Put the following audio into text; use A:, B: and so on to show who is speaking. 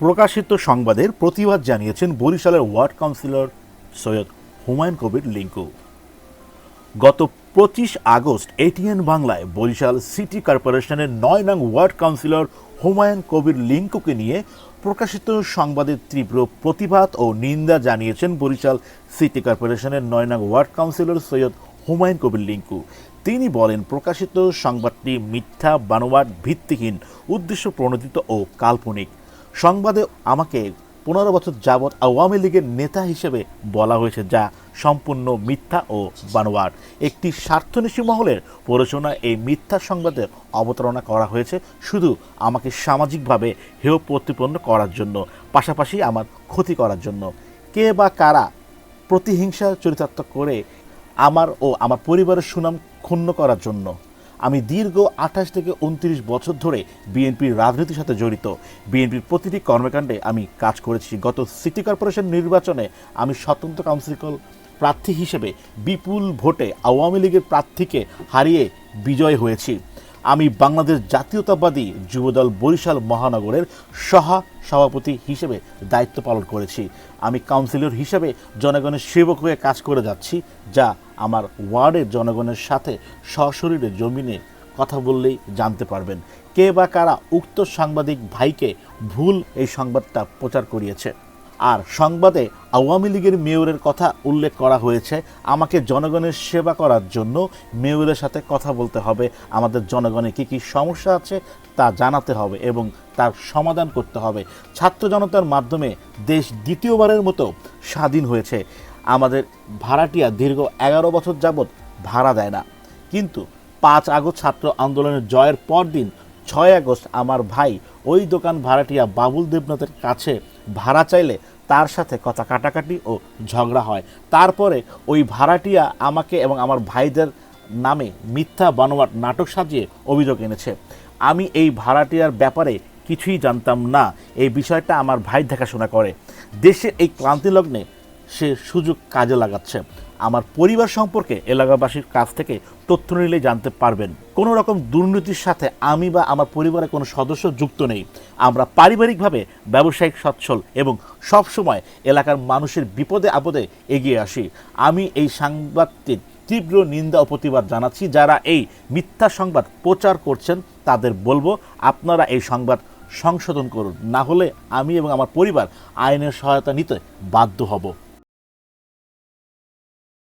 A: প্রকাশিত সংবাদের প্রতিবাদ জানিয়েছেন বরিশালের ওয়ার্ড কাউন্সিলর সৈয়দ হুমায়ুন কবির লিঙ্কু। গত পঁচিশ আগস্ট এটিএন বাংলায় বরিশাল সিটি কর্পোরেশনের নয় নং ওয়ার্ড কাউন্সিলর হুমায়ুন কবির লিঙ্কুকে নিয়ে প্রকাশিত সংবাদের তীব্র প্রতিবাদ ও নিন্দা জানিয়েছেন বরিশাল সিটি কর্পোরেশনের নয় নং ওয়ার্ড কাউন্সিলর সৈয়দ হুমায়ুন কবির লিঙ্কু। তিনি বলেন, প্রকাশিত সংবাদটি মিথ্যা, বানোয়াট, ভিত্তিহীন উদ্দেশ্য প্রণোদিত ও কাল্পনিক। সংবাদে আমাকে পনেরো বছর যাবৎ আওয়ামী লীগের নেতা হিসেবে বলা হয়েছে, যা সম্পূর্ণ মিথ্যা ও বানোয়ার একটি স্বার্থনিশী মহলের পড়াশোনা এই মিথ্যা সংবাদের অবতারণা করা হয়েছে শুধু আমাকে সামাজিকভাবে হেয় প্রতিপন্ন করার জন্য, পাশাপাশি আমার ক্ষতি করার জন্য। কে বা কারা প্রতিহিংসা চরিতার্থ করে আমার ও আমার পরিবারের সুনাম ক্ষুণ্ণ করার জন্য? আমি দীর্ঘ আঠাশ থেকে উনত্রিশ বছর ধরে বিএনপির রাজনীতির সাথে জড়িত। বিএনপির প্রতিটি কর্মকাণ্ডে আমি কাজ করেছি। গত সিটি কর্পোরেশন নির্বাচনে আমি স্বতন্ত্র কাউন্সিল প্রার্থী হিসেবে বিপুল ভোটে আওয়ামী লীগের প্রার্থীকে হারিয়ে বিজয় হয়েছি। আমি বাংলাদেশ জাতীয়তাবাদী যুবদল বরিশাল মহানগরের সহা সভাপতি হিসেবে দায়িত্ব পালন করেছি। আমি কাউন্সিলর হিসেবে জনগণের সেবক হয়ে কাজ করে যাচ্ছি, যা আমার ওয়ার্ডের জনগণের সাথে সশরীরে জমিনে কথা বললেই জানতে পারবেন। কে বা কারা উক্ত সাংবাদিক ভাইকে ভুল এই সংবাদটা প্রচার করিয়েছে? আর সংবাদে আওয়ামী লীগের মেয়রের কথা উল্লেখ করা হয়েছে। আমাকে জনগণের সেবা করার জন্য মেয়রের সাথে কথা বলতে হবে। আমাদের জনগণের কী কী সমস্যা আছে তা জানাতে হবে এবং তার সমাধান করতে হবে। ছাত্র জনতার মাধ্যমে দেশ দ্বিতীয়বারের মতো স্বাধীন হয়েছে। আমাদের ভাড়াটিয়া দীর্ঘ এগারো বছর যাবৎ ভাড়া দেয় না। কিন্তু পাঁচ আগস্ট ছাত্র আন্দোলনের জয়ের পরদিন ছয় আগস্ট আমার ভাই ওই দোকান ভাড়াটিয়া বাবুল দেবনাথের কাছে ভাড়া চাইলে তার সাথে কথা কাটাকাটি ও ঝগড়া হয়। তারপরে ওই ভাড়াটিয়া আমাকে এবং আমার ভাইদের নামে মিথ্যা বানোয়াট নাটক সাজিয়ে অভিযোগ এনেছে। আমি এই ভাড়াটিয়ার ব্যাপারে কিছুই জানতাম না। এই বিষয়টা আমার ভাই দেখাশোনা করে। দেশের এই ক্লান্তি লগ্নে সে সুযোগ কাজে লাগাচ্ছে। আমার পরিবার সম্পর্কে এলাকাবাসীর কাছ থেকে তথ্য নিলে জানতে পারবেন। কোনো রকম দুর্নীতির সাথে আমি বা আমার পরিবারের কোনো সদস্য যুক্ত নেই। আমরা পারিবারিকভাবে ব্যবসায়িক সচ্ছল এবং সবসময় এলাকার মানুষের বিপদে আপদে এগিয়ে আসি। আমি এই সাংবাদিক তীব্র নিন্দা ও প্রতিবাদ জানাচ্ছি। যারা এই মিথ্যা সংবাদ প্রচার করছেন, তাদের বলব আপনারা এই সংবাদ সংশোধন করুন। না হলে আমি এবং আমার পরিবার আইনের সহায়তা নিতে বাধ্য হব।